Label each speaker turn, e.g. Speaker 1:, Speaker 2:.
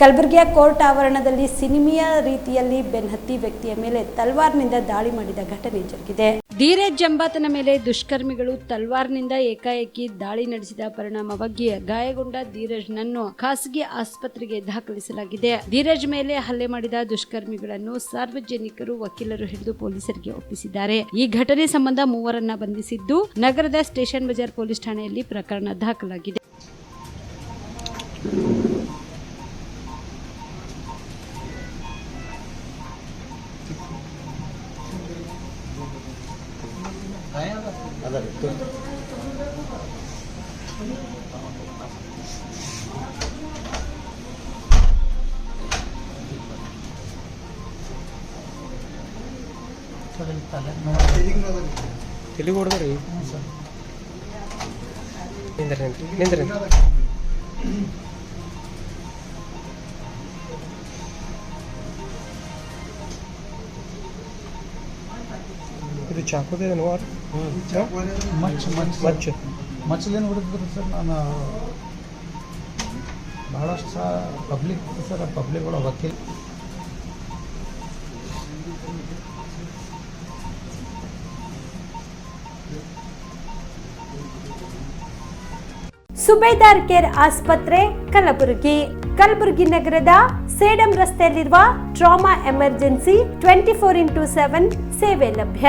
Speaker 1: ಕಲಬುರಗಿಯ ಕೋರ್ಟ್ ಆವರಣದಲ್ಲಿ ಸಿನಿಮೀಯ ರೀತಿಯಲ್ಲಿ ಬೆನ್ಹತ್ತಿ ವ್ಯಕ್ತಿಯ ಮೇಲೆ ತಲ್ವಾರ್ನಿಂದ ದಾಳಿ ಮಾಡಿದ ಘಟನೆ ಜರುಗಿದೆ. ಧೀರಜ್ ಜಂಬಾತನ ಮೇಲೆ ದುಷ್ಕರ್ಮಿಗಳು ತಲ್ವಾರ್ನಿಂದ ಏಕಾಏಕಿ ದಾಳಿ ನಡೆಸಿದ ಪರಿಣಾಮವಾಗಿ ಗಾಯಗೊಂಡ ಧೀರಜ್ನನ್ನು ಖಾಸಗಿ ಆಸ್ಪತ್ರೆಗೆ ದಾಖಲಿಸಲಾಗಿದೆ. ಧೀರಜ್ ಮೇಲೆ ಹಲ್ಲೆ ಮಾಡಿದ ದುಷ್ಕರ್ಮಿಗಳನ್ನು ಸಾರ್ವಜನಿಕರು ವಕೀಲರು ಹಿಡಿದು ಪೊಲೀಸರಿಗೆ ಒಪ್ಪಿಸಿದ್ದಾರೆ. ಈ ಘಟನೆ ಸಂಬಂಧ ಮೂವರನ್ನ ಬಂಧಿಸಿದ್ದು ನಗರದ ಸ್ಟೇಷನ್ ಬಜಾರ್ ಪೊಲೀಸ್ ಠಾಣೆಯಲ್ಲಿ ಪ್ರಕರಣ ದಾಖಲಾಗಿದೆ.
Speaker 2: ಅದ ರೀ ತೋರಿ.
Speaker 3: ತೆಲಿಗೆ ಹೊಡೆದ್ರಿ ನಿಂದ್ರಿ ನಿಂದ್ರಿ ನಿಂದ್ರಿ ಇದು ಚಾಕುದೇ ನೋವಾರ
Speaker 2: ಮಚ್ ಮಚ್
Speaker 3: ಮಚ್ಚು.
Speaker 2: ಮಚ್ಚಲೇನು ಹೊಡೆದಿದ್ರು ಸರ್? ನಾನು ಭಾಳಷ್ಟು ಸಹ ಪಬ್ಲಿಕ್ ಸರ್ ಪಬ್ಲಿಕ್ಗಳ ವಕೀಲ್
Speaker 1: ಸುಬೇದಾರ್ ಕೇರ್ ಆಸ್ಪತ್ರೆ ಕಲಬುರಗಿ. ಕಲಬುರಗಿ ನಗರದ ಸೇಡಂ ರಸ್ತೆಯಲ್ಲಿರುವ trauma emergency twenty four into seven ಸೇವೆ ಲಭ್ಯ.